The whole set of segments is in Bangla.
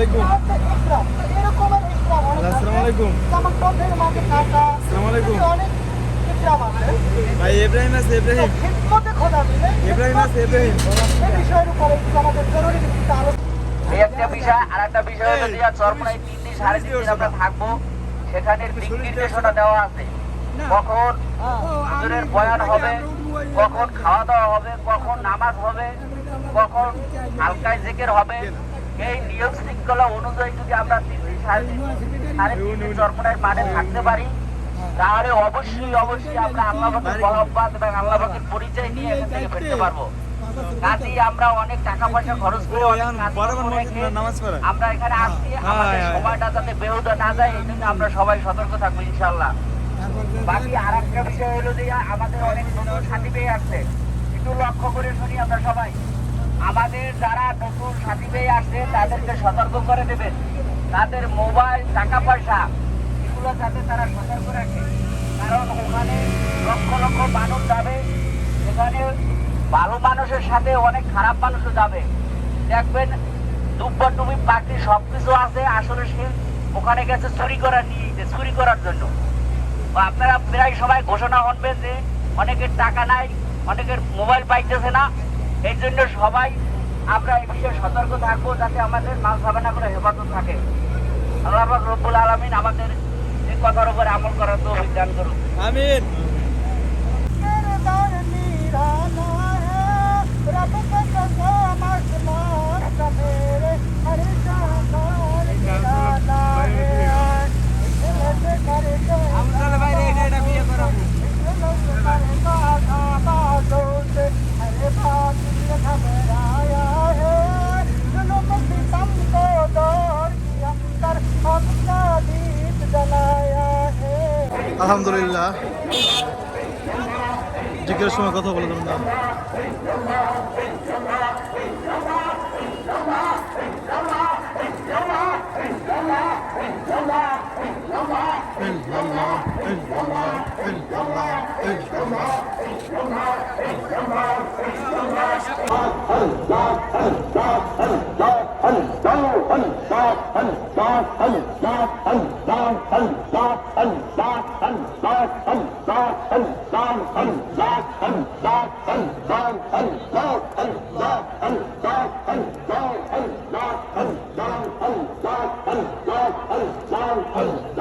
আলাইকুম। আসসালামু আলাইকুম। ভাই ইব্রাহিম আছে ইব্রাহিম ইব্রাহিম আছে ইব্রাহিম দেওয়া আছে। কখন হুজুরের কখন খাওয়া দাওয়া হবে কখন নামাজ হবে কখন হালকায় জেকের হবে এই নিয়ম শৃঙ্খলা অনুযায়ী যদি আমরা তিন দিন সাড়ে তিন সাড়ে তিন দিন চরমনায় মাঠে থাকতে পারি তাহলে অবশ্যই অবশ্যই আমরা মহব্বত এবং পরিচয় নিয়ে এখান থেকে ফিরতে পারব। কাজেই আমরা অনেক টাকা পয়সা খরচ করে এখানে আসছি হ্যাঁ, আমাদের হ্যাঁ। সময়টা যাতে বেহুদা না যায় এই জন্য আমরা সবাই সতর্ক থাকব ইনশাল্লাহ বাকি আর একটা বিষয় হলো যে আমাদের অনেক নতুন সাথী পেয়ে আসছে। একটু লক্ষ্য করে শুনি আমরা সবাই। আমাদের যারা নতুন সাথী পেয়ে আসছে, তাদেরকে সতর্ক করে দেবেন। তাদের মোবাইল, টাকা পয়সা, এগুলো যাতে তারা সতর্ক রাখে। কারণ ওখানে লক্ষ লক্ষ মানুষ যাবে, সেখানে ভালো মানুষের সাথে অনেক খারাপ মানুষও যাবে। দেখবেন দুব্বা টুবি পাখি সব কিছু আছে, আসলে সে ওখানে গেছে চুরি করার নিয়ে চুরি করার জন্য। আপনারা প্রায় সবাই ঘোষণা শুনবেন যে, অনেকের টাকা নাই, অনেকের মোবাইল পাইতেছে না। এই জন্য সবাই আমরা এই বিষয়ে সতর্ক থাকব যাতে আমাদের মাল সাবানা করে হেফাজত থাকে। আল্লাহ রব্বুল আলমিন আমাদের এই কথার উপরে আমল করার তো অভিজ্ঞান করুক। আমিন। আলহামদুলিল্লাহ। জিজ্ঞেস সময় কথা বলে দেবেন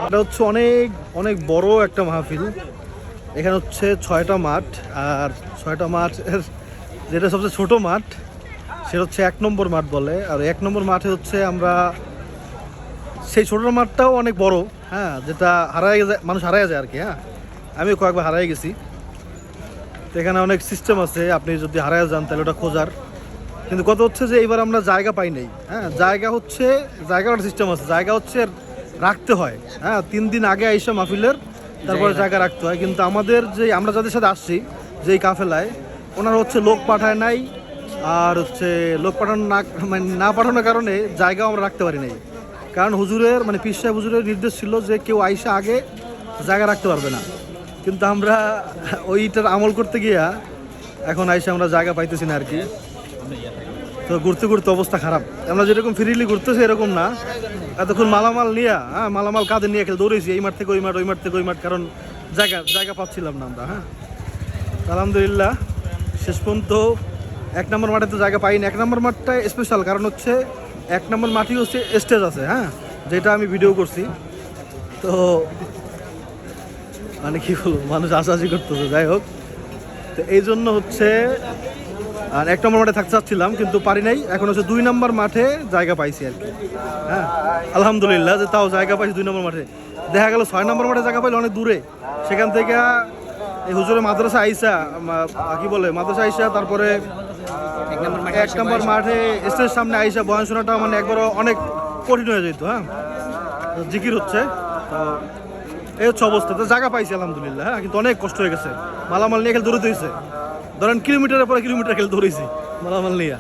এটা হচ্ছে অনেক অনেক বড় একটা মাহফিল। এখানে হচ্ছে ছয়টা মাঠ, আর ছয়টা মাঠের যেটা সবচেয়ে ছোট মাঠ, সেটা হচ্ছে এক নম্বর মাঠ বলে। আর এক নম্বর মাঠে হচ্ছে আমরা সেই ছোট মাঠটাও অনেক বড় হ্যাঁ যেটা হারাই যায় মানুষ হারাই যায় আর কি হ্যাঁ। আমিও কয়েকবার হারাই গেছি। তো এখানে অনেক সিস্টেম আছে আপনি যদি হারাই যান তাহলে ওটা খোঁজার। কিন্তু কত হচ্ছে যে এইবার আমরা জায়গা পাই নাই হ্যাঁ। জায়গা হচ্ছে জায়গার সিস্টেম আছে জায়গা হচ্ছে রাখতে হয় হ্যাঁ। তিন দিন আগে আইসা মাহফিলের তারপরে জায়গা। রাখতে হয়। কিন্তু আমাদের যে আমরা যাদের সাথে আসছি যেই কাফেলায় ওনারা হচ্ছে লোক পাঠায় নাই আর হচ্ছে লোক পাঠানো না মানে না পাঠানোর কারণে জায়গাও আমরা রাখতে পারি নাই। কারণ হুজুরের মানে পিস সাহেব হুজুরের নির্দেশ ছিল যে কেউ আইসা আগে জায়গা রাখতে পারবে না। কিন্তু আমরা ওইটার আমল করতে গিয়া এখন আইসা আমরা জায়গা পাইতেছি না আর কি তো ঘুরতে ঘুরতে অবস্থা খারাপ। আমরা যেরকম ফ্রিলি ঘুরতেছি এরকম না। এতক্ষণ মালামাল নিয়ে হ্যাঁ মালামাল কাঁধে নিয়ে খেলে দৌড়েছি, এই মাঠ থেকে ওই মাঠ ওই মাঠ থেকে ওই মাঠ, কারণ জায়গা জায়গা পাচ্ছিলাম না আমরা হ্যাঁ। আলহামদুলিল্লাহ, শেষ পর্যন্ত এক নম্বর মাঠে তো জায়গা পাইনি। এক নম্বর মাঠটা স্পেশাল কারণ হচ্ছে এক নম্বর মাঠই হচ্ছে স্টেজ আছে হ্যাঁ? যেটা আমি ভিডিও করছি। তো মানে কি বলব, মানুষ আশাআশি করতেছে, যাই হোক। তো এই জন্য হচ্ছে, আর এক নম্বর মাঠে থাকতে চাচ্ছিলাম, কিন্তু পারি নাই। এখন হচ্ছে দুই নম্বর মাঠে জায়গা পাইছি আর কি হ্যাঁ? আলহামদুলিল্লাহ যে তাও জায়গা পাইছি দুই নম্বর মাঠে। দেখা গেল ছয় নম্বর মাঠে জায়গা পাইলে অনেক দূরে। সেখান থেকে এই হুজুরে মাদ্রাসা আইসা কি বলে, মাদ্রাসা আইসা, তারপরে এক নম্বর মাঠে স্টেজ সামনে আইসা বয়ান শোনাটা মানে একবার অনেক কঠিন হয়ে যেত হ্যাঁ। জিকির হচ্ছে। তো এই হচ্ছে অবস্থা। তো জায়গা পাইছি আলহামদুলিল্লাহ হ্যাঁ। কিন্তু অনেক কষ্ট হয়ে গেছে। মালামাল নিয়ে খেলে দৌড়ে হয়েছে ধরেন কিলোমিটারের পরে কিলোমিটার খেলে দৌড়েছি মালামাল নিয়ে।